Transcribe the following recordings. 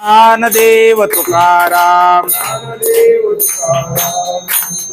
ज्ञानदेव तुकाराम।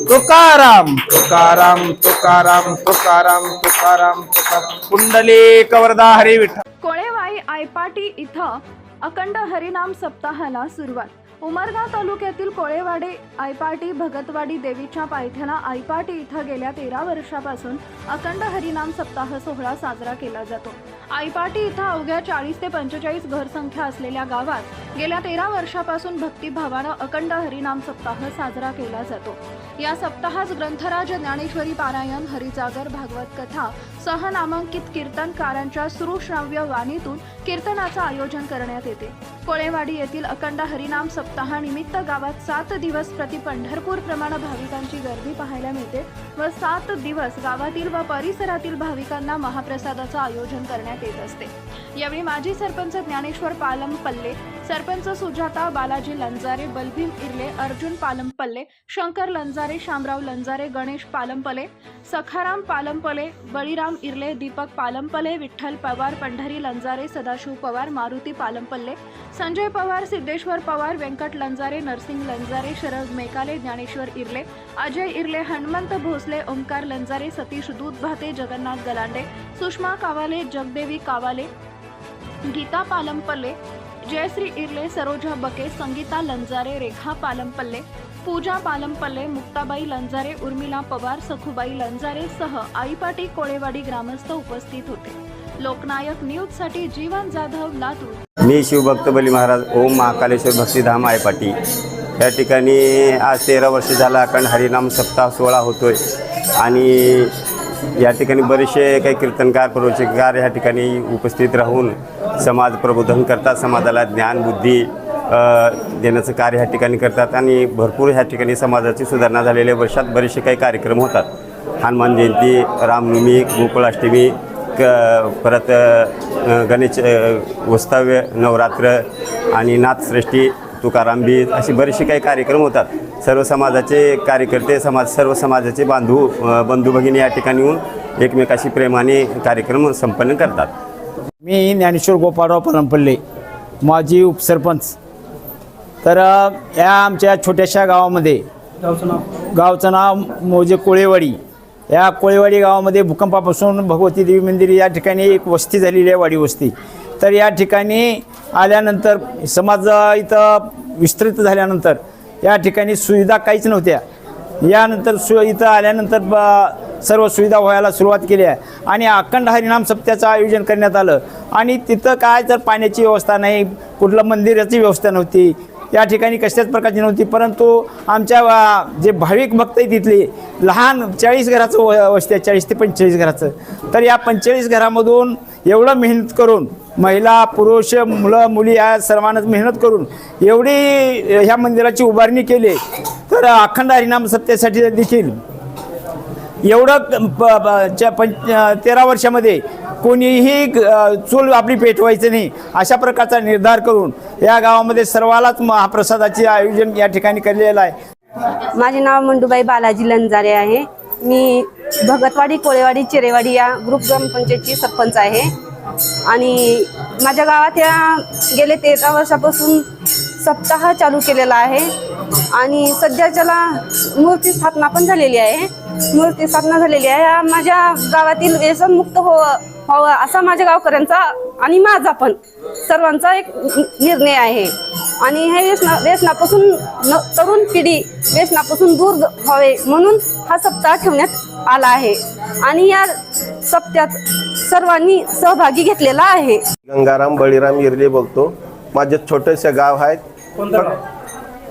तुकाराम तुकाराम तुकाराम तुकाराम तुकाराम तुकाराम। कुंडली वरदा हरी विठ्ठल कोळेवाई आयपाटी इथं अखंड हरिनाम सप्ताहाला सुरुवात. उमरगा तालुक्यातील कोळेवाडी आयपाटी भगतवाडी देवीच्या पायथ्याला आयपाटी इथं गेल्या तेरा वर्षापासून अखंड हरिनाम सप्ताह सोहळा साजरा केला जातो. आयपाटी इथं अवघ्या चाळीस ते पंचेचाळीस घरसंख्या असलेल्या गावात गेल्या तेरा वर्षापासून भक्तिभावानं अखंड हरिनाम सप्ताह साजरा केला जातो. या सप्ताहात ग्रंथराज ज्ञानेश्वरी पारायण हरिजागर भागवत कथा सह नामांकित कीर्तनकारांच्या सुरुश्राव्य वाणीतून कीर्तनाचं आयोजन करण्यात येते. कोळेवाडी येथील अखंड हरिनाम सप्ताहानिमित्त गावात सात दिवस प्रति पंढरपूर प्रमाण भाविकांची गर्दी पाहायला मिळते व सात दिवस गावातील व परिसरातील भाविकांना महाप्रसादाचं आयोजन करण्यात येत असते. यावेळी माजी सरपंच ज्ञानेश्वर पालम पल्ले सरपंच सुजाता बालाजी लंजारे बलभीम इर्ले अर्जुन पालमपल्ले शंकर लंजारे शामराव लंजारे गणेश पालमपले सखाराम पालमपले बळीराम इर्ले दीपक पालमपले विठ्ठल पवार पंढरी लंजारे सदाशिव पवार मारुती पालमपल्ले संजय पवार सिद्धेश्वर पवार व्यंकट लंजारे नरसिंग लंजारे शरद मेकाले ज्ञानेश्वर इर्ले अजय इर्ले हनुमंत भोसले ओंकार लंजारे सतीश दूधभाते जगन्नाथ गलांडे सुषमा कावाले जगदेवी कावाले गीता पालमपल्ले जयश्री इर्ले सरोजा बके संगीता लंजारे रेखा पालमपल्ले पूजा पालमपल्ले मुक्ताबाई लंजारे उर्मिला पवार सखुबाई लंजारे सह आईपाटी कोळेवाडी ग्रामस्थ उपस्थित होते. लोकनायक न्यूजसाठी जीवन जाधव लातूर. मी शिवभक्त बली महाराज ओम महाकालेश्वर भक्तीधाम आयपाटी. या ठिकाणी आज तेरा वर्ष झाला अखंड हरिनाम सप्ताह सोहळा होतोय. आणि या ठिकाणी बरेचसे काही कीर्तनकार प्रवचनकार या ठिकाणी उपस्थित राहून समाज प्रबोधन करतात समाजाला ज्ञान बुद्धी देण्याचं कार्य ह्या ठिकाणी करतात आणि भरपूर ह्या ठिकाणी समाजाची सुधारणा झालेल्या वर्षात बरेचसे काही कार्यक्रम होतात. हनुमान जयंती रामनवमी गोकुळाष्टमी क परत गणेश वस्तव्य नवरात्र आणि नाथश्रेष्ठी तुकारामबीज असे बरेचसे काही कार्यक्रम होतात. सर्व समाजाचे कार्यकर्ते समाज सर्व समाजाचे बांधू बंधू भगिनी या ठिकाणी येऊन एकमेकाशी प्रेमाने कार्यक्रम संपन्न करतात. मी ज्ञानेश्वर गोपाळराव परमपल्ले माजी उपसरपंच. तर या आमच्या छोट्याशा गावामध्ये गावचं नाव? मोजे कोळेवाडी. या कोळेवाडी गावामध्ये भूकंपापासून भगवती देवी मंदिर या ठिकाणी एक वस्ती झालेली आहे वाडी वस्ती. तर या ठिकाणी आल्यानंतर समाज इथं विस्तृत झाल्यानंतर या ठिकाणी सुविधा काहीच नव्हत्या. यानंतर सु इथं आल्यानंतर ब सर्व सुविधा व्हायला सुरुवात केली आहे. आणि अखंड हरिनाम सप्त्याचं आयोजन करण्यात आलं. आणि तिथं काय तर पाण्याची व्यवस्था नाही कुठलं मंदिराची व्यवस्था नव्हती या ठिकाणी कशाच प्रकारची नव्हती परंतु आमच्या जे भाविक भक्त आहे तिथले लहान चाळीस घराचं व- वस्ती आहे चाळीस ते पंचेचाळीस घराचं. तर या पंचेचाळीस घरामधून एवढं मेहनत करून महिला पुरुष मुलं मुली या सर्वांनाच मेहनत करून एवढी ह्या मंदिराची उभारणी केली. तर अखंड हरिनाम सत्तेसाठी देखील एवढं प- च्या पंच तेरा वर्षामध्ये कोणीही चूल आपली पेटवायचं नाही अशा प्रकारचा निर्धार करून या गावामध्ये सर्वालाच महाप्रसादाचे आयोजन या ठिकाणी केलेलं आहे. माझे नाव मंडूबाई बालाजी लंजारे आहे. मी भगतवाडी कोळेवाडी चिरेवाडी या ग्रुप ग्रामपंचायतची सरपंच आहे. आणि माझ्या गावात या गेले तेरा वर्षापासून सप्ताह चालू केलेला आहे. आणि सध्याच्याला मूर्ती स्थापना पण झालेली आहे. मूर्ती स्थापना झालेली आहे. या माझ्या गावातील व्यसनमुक्त हो व्हावं असा माझ्या गावकऱ्यांचा आणि माझा पण सर्वांचा एक निर्णय आहे. आणि हे व्यसना व्यसनापासून न तरुण पिढी व्यसनापासून दूर व्हावे म्हणून हा सप्ताह ठेवण्यात आला आहे. आणि या सप्त्यात सर्वांनी सहभागी घेतलेला आहे. गंगाराम बळीराम इर्ले बोलतो. माझं छोटंसं गाव आहे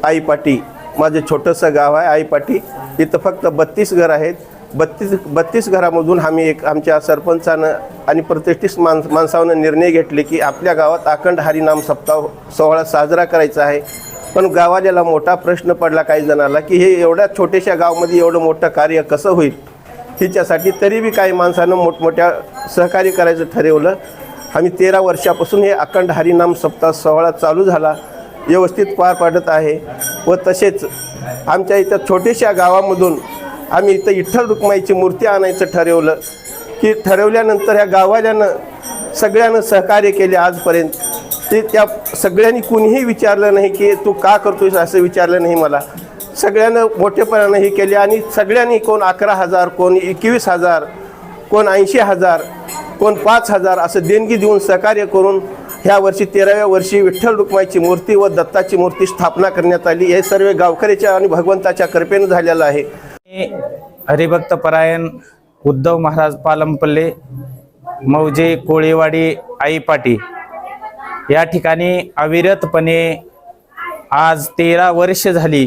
आईपाटी माझं छोटंसं गाव आहे आईपाटी इथं फक्त बत्तीस घर आहेत. बत्तीस बत्तीस घरामधून आम्ही एक आमच्या सरपंचानं आणि प्रतिष्ठित माणस माणसानं निर्णय घेतले की आपल्या गावात अखंड हरिनाम सप्ताह सोहळा साजरा करायचा आहे. पण गावाल्याला मोठा प्रश्न पडला काही जणाला की हे एवढ्या छोट्याशा गावामध्ये एवढं मोठं कार्य कसं होईल? हिच्यासाठी तरी बी काही माणसानं मोठमोठ्या सहकार्य करायचं ठरवलं. आम्ही तेरा वर्षापासून हे अखंड हरिनाम सप्ताह सोहळा चालू झाला. व्यवस्थित पार पाडत आहे व तसेच आमच्या इथं छोट्याशा गावामधून आम्ही इथं विठ्ठल रुक्माईची मूर्ती आणायचं ठरवलं की ठरवल्यानंतर ह्या गावाल्यानं सगळ्यांना सहकार्य केले आजपर्यंत. ते त्या सगळ्यांनी कुणीही विचारलं नाही की तू का करतोयस असं विचारलं नाही मला. सगळ्यांना मोठेपणानं हे केले आणि सगळ्यांनी कोण अकरा हजार कोण एकवीस हजार कोण ऐंशी हजार कोण पाच हजार असं देणगी देऊन सहकार्य करून ह्या वर्षी तेराव्या वर्षी विठ्ठल रुक्माईची मूर्ती व दत्ताची मूर्ती स्थापना करण्यात आली. हे सर्व गावकऱ्याच्या आणि भगवंताच्या कृपेनं झालेलं आहे. हरिभक्त परायण उद्धव महाराज पालमपल्ले मौजे कोळेवाडी आईपाटी या ठिकाणी अविरतपणे आज तेरा वर्ष झाली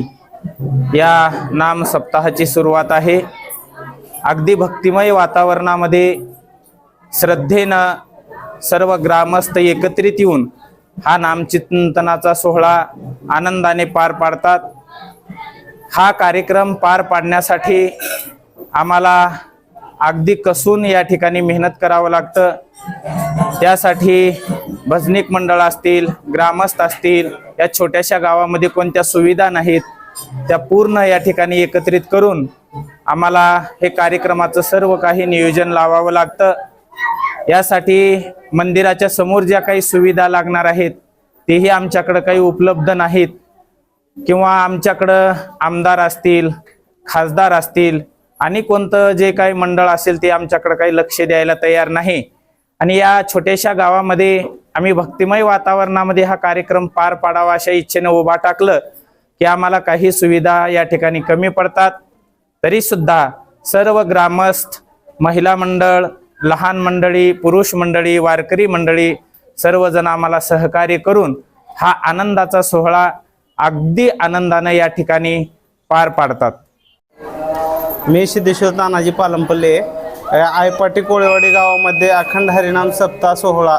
या नाम सप्ताहाची सुरुवात आहे. अगदी भक्तिमय वातावरणामध्ये श्रद्धेनं सर्व ग्रामस्थ एकत्रित येऊन हा नामचिंतनाचा सोहळा आनंदाने पार पाडतात. हा कार्यक्रम पार पाडण्यासाठी आम्हाला अगदी कसून या ठिकाणी मेहनत करावं लागतं. त्यासाठी भजनिक मंडळ असतील ग्रामस्थ असतील या छोट्याशा गावामध्ये कोणत्या सुविधा नाहीत त्या पूर्ण या ठिकाणी एकत्रित करून आम्हाला हे कार्यक्रमाचं सर्व काही नियोजन लावावं लागतं. यासाठी मंदिराच्या समोर ज्या काही सुविधा लागणार आहेत तेही आमच्याकडं काही उपलब्ध नाहीत. किंवा आमच्याकडं आमदार असतील खासदार असतील आणि कोणतं जे काही मंडळ असेल ते आमच्याकडं काही लक्ष द्यायला तयार नाही. आणि या छोट्याशा गावामध्ये आम्ही भक्तिमय वातावरणामध्ये हा कार्यक्रम पार पाडावा अशा इच्छेने उभा टाकलं की आम्हाला काही सुविधा या ठिकाणी कमी पडतात. तरीसुद्धा सर्व ग्रामस्थ महिला मंडळ लहान मंडळी पुरुष मंडळी वारकरी मंडळी सर्वजण आम्हाला सहकार्य करून हा आनंदाचा सोहळा अगदी आनंदाने या ठिकाणी पार पाडतात. मी सिद्धेश्वर तानाजी पालमपल्ले आयपाटी कोळेवाडी गावामध्ये अखंड हरिनाम सप्ताह सोहळा.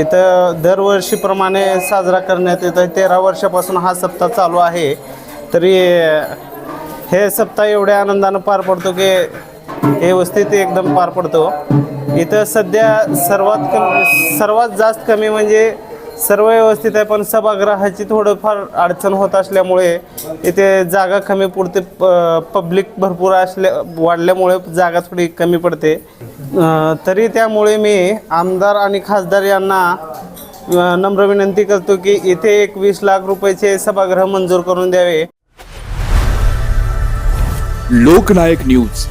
इथं दरवर्षीप्रमाणे साजरा करण्यात येतो तेरा वर्षापासून हा सप्ताह चालू आहे. तरी हे सप्ताह एवढ्या आनंदानं पार पडतो की व्यवस्थित एकदम पार पडतो हो. इथं सध्या सर्वात कमी सर्वात जास्त कमी म्हणजे सर्व व्यवस्थित आहे पण सभागृहाची थोडंफार अडचण होत असल्यामुळे इथे जागा कमी पुरते पब्लिक भरपूर असल्या वाढल्यामुळे जागा थोडी कमी पडते. तरी त्यामुळे मी आमदार आणि खासदार यांना नम्र विनंती करतो की इथे एक वीस लाख रुपयाचे सभागृह मंजूर करून द्यावे. लोकनायक न्यूज.